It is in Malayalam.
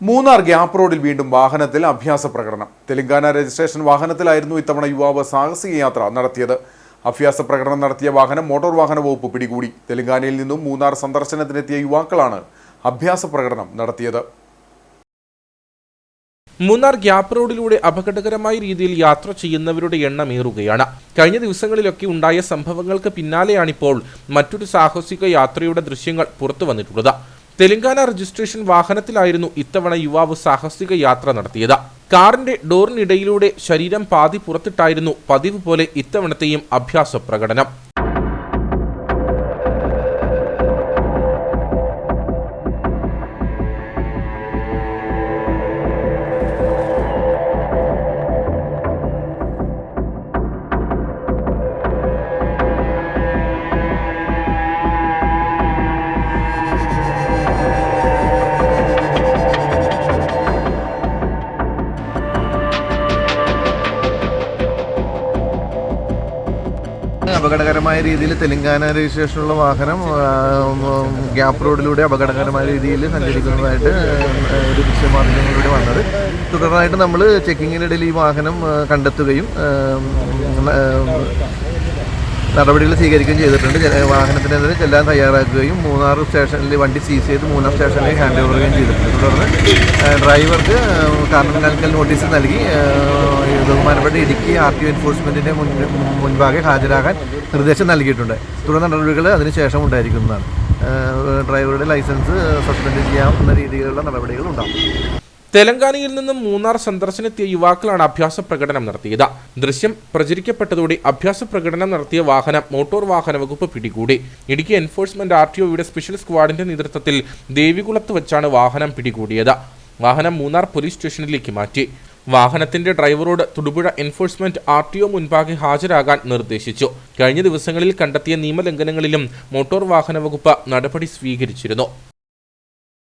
മൂന്നാർ ഗ്യാപ് റോഡിൽ വീണ്ടും വാഹനത്തിൽ അഭ്യാസ പ്രകടനം. തെലങ്കാന രജിസ്ട്രേഷൻ വാഹനത്തിലായിരുന്നു ഇത്തവണ യുവാവ് സാഹസിക യാത്ര നടത്തിയത്. അഭ്യാസ പ്രകടനം നടത്തിയ വാഹനം മോട്ടോർ വാഹന വകുപ്പ് പിടികൂടി. തെലങ്കാനയിൽ നിന്നും മൂന്നാർ സന്ദർശനത്തിനെത്തിയ യുവാക്കളാണ് അഭ്യാസ പ്രകടനം നടത്തിയത്. മൂന്നാർ ഗ്യാപ് റോഡിലൂടെ അപകടകരമായ രീതിയിൽ യാത്ര ചെയ്യുന്നവരുടെ എണ്ണം ഏറുകയാണ്. കഴിഞ്ഞ ദിവസങ്ങളിലൊക്കെ ഉണ്ടായ സംഭവങ്ങൾക്ക് പിന്നാലെയാണിപ്പോൾ മറ്റൊരു സാഹസിക യാത്രയുടെ ദൃശ്യങ്ങൾ പുറത്തു വന്നിട്ടുള്ളത് തെലങ്കാന രജിസ്ട്രേഷൻ വാഹനത്തിലായിരുന്നു ഇത്തവണ യുവാവ് സാഹസിക യാത്ര നടത്തിയത്. കാറിന്റെ ഡോറിനിടയിലൂടെ ശരീരം പാതി പുറത്തിട്ടായിരുന്നു പതിവ് പോലെ ഇത്തവണത്തെയും അഭ്യാസ പ്രകടനം. അപകടകരമായ രീതിയിൽ തെലങ്കാന രജിസ്ട്രേഷനുള്ള വാഹനം ഗ്യാപ്പ് റോഡിലൂടെ അപകടകരമായ രീതിയിൽ സഞ്ചരിക്കുന്നതായിട്ട് ഒരു ദൃശ്യമാധ്യമങ്ങളിലൂടെ വന്നത്. തുടർന്നായിട്ട് നമ്മൾ ചെക്കിങ്ങിനിടയിൽ ഈ വാഹനം കണ്ടെത്തുകയും നടപടികൾ സ്വീകരിക്കുകയും ചെയ്തിട്ടുണ്ട്. വാഹനത്തിനെതിരെ ചെല്ലാൻ തയ്യാറാക്കുകയും മൂന്നാർ സ്റ്റേഷനിൽ വണ്ടി സീസ് ചെയ്ത് മൂന്നാർ സ്റ്റേഷനിൽ ഹാൻഡ് ഓവർ ചെയ്യുകയും ചെയ്തിട്ടുണ്ട്. തുടർന്ന് ഡ്രൈവർക്ക് കാരണം നൽകൽ നോട്ടീസ് നൽകി ബഹുമാനപ്പെട്ട ഇടുക്കി ആർ ടി ഒ എൻഫോഴ്സ്മെന്റിന്റെ മുൻ മുൻപാകെ ഹാജരാകാൻ നിർദ്ദേശം നൽകിയിട്ടുണ്ട്. തുടർന്ന് നടപടികൾ അതിനുശേഷം ഉണ്ടായിരിക്കുന്നതാണ്. ഡ്രൈവറുടെ ലൈസൻസ് സസ്പെൻഡ് ചെയ്യാവുന്ന രീതിയിലുള്ള നടപടികൾ ഉണ്ടാവും തെലങ്കാനയിൽ നിന്നും മൂന്നാർ സന്ദർശനത്തിയ യുവാക്കളാണ് അഭ്യാസ പ്രകടനം നടത്തിയത്. ദൃശ്യം പ്രചരിക്കപ്പെട്ടതോടെ അഭ്യാസ പ്രകടനം നടത്തിയ വാഹനം മോട്ടോർ വാഹന വകുപ്പ് പിടികൂടി. ഇടുക്കി എൻഫോഴ്സ്മെന്റ് ആർ ടി ഒയുടെ സ്പെഷ്യൽ സ്ക്വാഡിന്റെ നേതൃത്വത്തിൽ ദേവികുളത്ത് വെച്ചാണ് വാഹനം പിടികൂടിയത്. വാഹനം മൂന്നാർ പോലീസ് സ്റ്റേഷനിലേക്ക് മാറ്റി. വാഹനത്തിന്റെ ഡ്രൈവറോട് Thodupuzha enforcement R T O മുൻപാകെ ഹാജരാകാൻ നിർദ്ദേശിച്ചു. കഴിഞ്ഞ ദിവസങ്ങളിൽ കണ്ടെത്തിയ നിയമലംഘനങ്ങളിലും മോട്ടോർ വാഹന വകുപ്പ് നടപടി സ്വീകരിച്ചിരുന്നു.